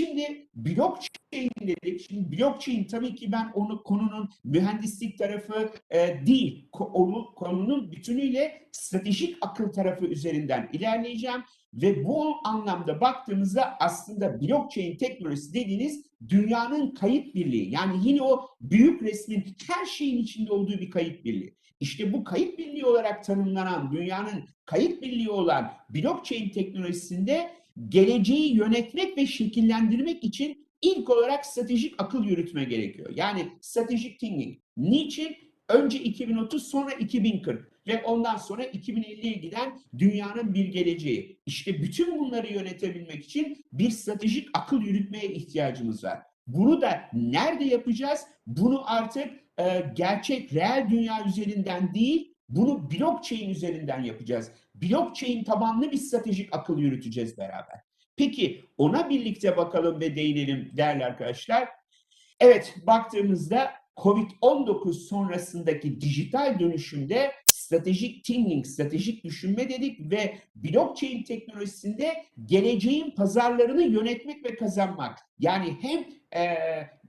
Şimdi blockchain dedik. Şimdi blockchain tabii ki ben onu konunun mühendislik tarafı e, değil, ko- onu, konunun bütünüyle stratejik akıl tarafı üzerinden ilerleyeceğim. Ve bu anlamda baktığımızda aslında blockchain teknolojisi dediğiniz dünyanın kayıt birliği. Yani yine o büyük resmin her şeyin içinde olduğu bir kayıt birliği. İşte bu kayıt birliği olarak tanımlanan dünyanın kayıt birliği olan blockchain teknolojisinde geleceği yönetmek ve şekillendirmek için ilk olarak stratejik akıl yürütme gerekiyor. Yani stratejik thinking. Niçin? Önce 2030 sonra 2040 ve ondan sonra 2050'ye giden dünyanın bir geleceği. İşte bütün bunları yönetebilmek için bir stratejik akıl yürütmeye ihtiyacımız var. Bunu da nerede yapacağız? Bunu artık e, gerçek reel dünya üzerinden değil, bunu blockchain üzerinden yapacağız. Blockchain tabanlı bir stratejik akıl yürüteceğiz beraber. Peki ona birlikte bakalım ve değinelim değerli arkadaşlar. Evet baktığımızda Covid-19 sonrasındaki dijital dönüşümde stratejik thinking, stratejik düşünme dedik ve blockchain teknolojisinde geleceğin pazarlarını yönetmek ve kazanmak. Yani hem eee,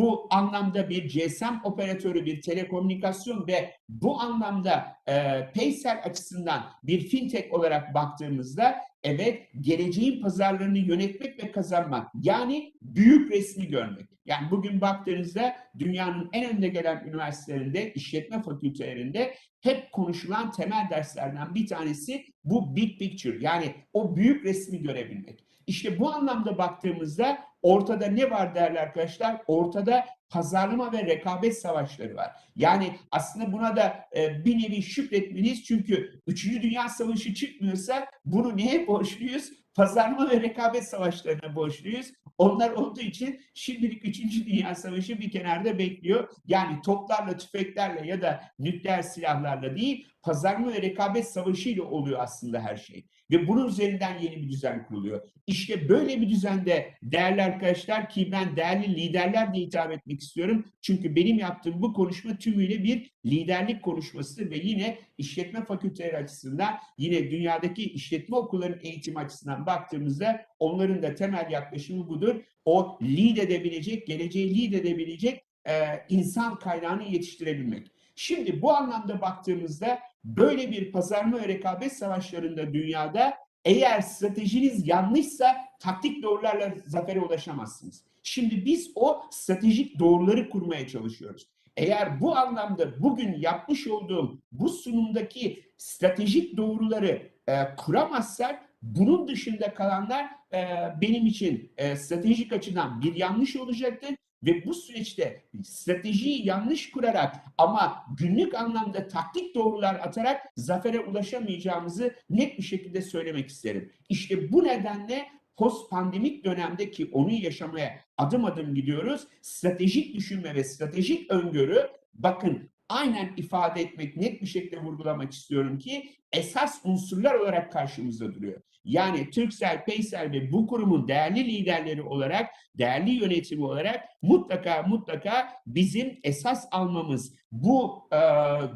bu anlamda bir GSM operatörü, bir telekomünikasyon ve bu anlamda eee Paysel açısından bir fintech olarak baktığımızda evet geleceğin pazarlarını yönetmek ve kazanmak. Yani büyük resmi görmek. Yani bugün baktığınızda dünyanın en önde gelen üniversitelerinde, işletme fakültelerinde hep konuşulan temel derslerden bir tanesi bu big picture. Yani o büyük resmi görebilmek. İşte bu anlamda baktığımızda ortada ne var değerli arkadaşlar? Ortada pazarlama ve rekabet savaşları var. Yani aslında buna da e, bir nevi şükretmeliyiz. Çünkü 3. Dünya Savaşı çıkmıyorsa bunu neye borçluyuz? Pazarlama ve rekabet savaşlarına borçluyuz. Onlar olduğu için şimdilik 3. Dünya Savaşı bir kenarda bekliyor. Yani toplarla, tüfeklerle ya da nükleer silahlarla değil, pazarlama ve rekabet savaşıyla oluyor aslında her şey. Ve bunun üzerinden yeni bir düzen kuruluyor. İşte böyle bir düzende değerli arkadaşlar ki ben değerli liderler diye hitap etmek istiyorum. Çünkü benim yaptığım bu konuşma tümüyle bir liderlik konuşması ve yine işletme fakülteleri açısından yine dünyadaki işletme okullarının eğitim açısından baktığımızda onların da temel yaklaşımı budur. O lead edebilecek, geleceği lead edebilecek e, insan kaynağını yetiştirebilmek. Şimdi bu anlamda baktığımızda böyle bir pazarlama ve rekabet savaşlarında dünyada eğer stratejiniz yanlışsa taktik doğrularla zafere ulaşamazsınız. Şimdi biz o stratejik doğruları kurmaya çalışıyoruz. Eğer bu anlamda bugün yapmış olduğum bu sunumdaki stratejik doğruları e, kuramazsak bunun dışında kalanlar e, benim için e, stratejik açıdan bir yanlış olacaktır ve bu süreçte stratejiyi yanlış kurarak ama günlük anlamda taktik doğrular atarak zafere ulaşamayacağımızı net bir şekilde söylemek isterim. İşte bu nedenle post pandemik dönemde ki onu yaşamaya adım adım gidiyoruz. Stratejik düşünme ve stratejik öngörü bakın aynen ifade etmek, net bir şekilde vurgulamak istiyorum ki esas unsurlar olarak karşımızda duruyor. Yani Türksel, Paysel ve bu kurumun değerli liderleri olarak, değerli yönetimi olarak mutlaka mutlaka bizim esas almamız bu e,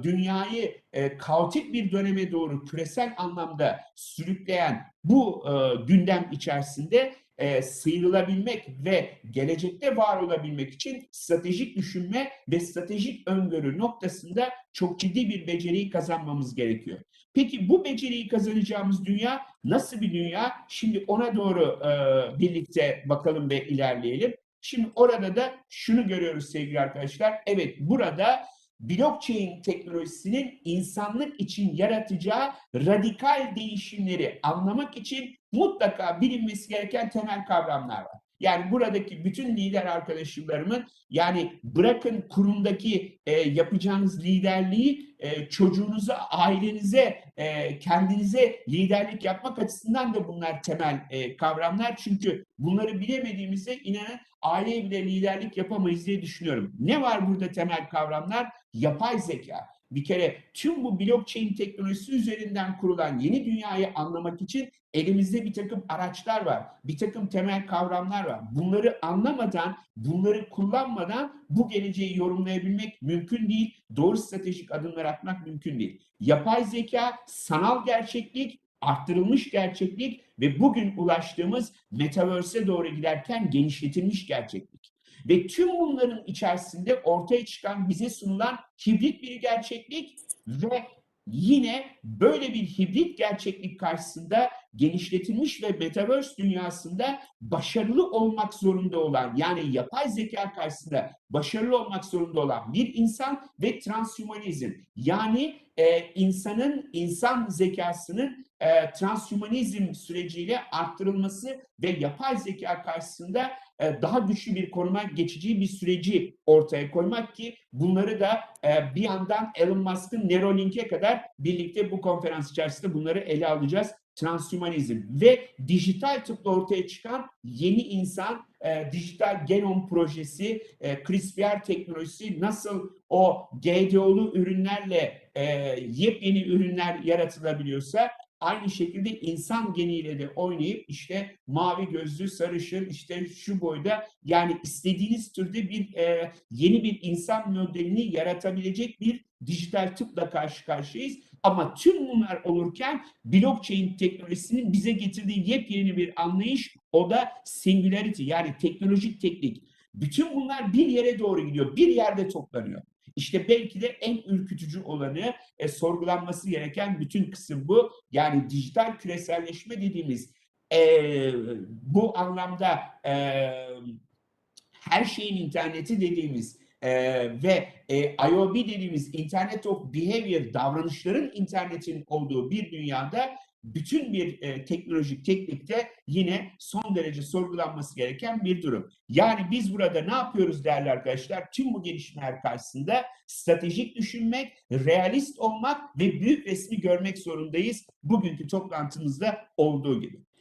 dünyayı e, kaotik bir döneme doğru küresel anlamda sürükleyen bu e, gündem içerisinde e, sıyrılabilmek ve gelecekte var olabilmek için stratejik düşünme ve stratejik öngörü noktasında çok ciddi bir beceriyi kazanmamız gerekiyor. Peki bu beceriyi kazanacağımız dünya nasıl bir dünya? Şimdi ona doğru e, birlikte bakalım ve ilerleyelim. Şimdi orada da şunu görüyoruz sevgili arkadaşlar. Evet burada blockchain teknolojisinin insanlık için yaratacağı radikal değişimleri anlamak için mutlaka bilinmesi gereken temel kavramlar var. Yani buradaki bütün lider arkadaşlarımın yani bırakın kurumdaki e, yapacağınız liderliği e, çocuğunuza, ailenize, e, kendinize liderlik yapmak açısından da bunlar temel e, kavramlar. Çünkü bunları bilemediğimizde inanın aileye bile liderlik yapamayız diye düşünüyorum. Ne var burada temel kavramlar? Yapay zeka. Bir kere tüm bu blockchain teknolojisi üzerinden kurulan yeni dünyayı anlamak için elimizde bir takım araçlar var, bir takım temel kavramlar var. Bunları anlamadan, bunları kullanmadan bu geleceği yorumlayabilmek mümkün değil. Doğru stratejik adımlar atmak mümkün değil. Yapay zeka, sanal gerçeklik, arttırılmış gerçeklik ve bugün ulaştığımız metaverse'e doğru giderken genişletilmiş gerçeklik. Ve tüm bunların içerisinde ortaya çıkan bize sunulan hibrit bir gerçeklik ve yine böyle bir hibrit gerçeklik karşısında genişletilmiş ve metaverse dünyasında başarılı olmak zorunda olan yani yapay zeka karşısında başarılı olmak zorunda olan bir insan ve transhumanizm. Yani e, insanın insan zekasının e, transhumanizm süreciyle arttırılması ve yapay zeka karşısında e, daha güçlü bir konuma geçeceği bir süreci ortaya koymak ki bunları da e, bir yandan Elon Musk'ın Neuralink'e kadar birlikte bu konferans içerisinde bunları ele alacağız. Transhumanizm ve dijital tıpla ortaya çıkan yeni insan, e, dijital genom projesi, e, CRISPR teknolojisi nasıl o GDO'lu ürünlerle e, yepyeni ürünler yaratılabiliyorsa aynı şekilde insan geniyle de oynayıp işte mavi gözlü, sarışın, işte şu boyda yani istediğiniz türde bir e, yeni bir insan modelini yaratabilecek bir dijital tıpla karşı karşıyayız. Ama tüm bunlar olurken blockchain teknolojisinin bize getirdiği yepyeni bir anlayış o da singularity yani teknolojik teknik. Bütün bunlar bir yere doğru gidiyor, bir yerde toplanıyor. İşte belki de en ürkütücü olanı e, sorgulanması gereken bütün kısım bu. Yani dijital küreselleşme dediğimiz e, bu anlamda e, her şeyin interneti dediğimiz e, ve e, IOB dediğimiz Internet of Behavior davranışların internetin olduğu bir dünyada bütün bir e, teknolojik teknikte yine son derece sorgulanması gereken bir durum. Yani biz burada ne yapıyoruz değerli arkadaşlar? Tüm bu gelişmeler karşısında stratejik düşünmek, realist olmak ve büyük resmi görmek zorundayız. Bugünkü toplantımızda olduğu gibi.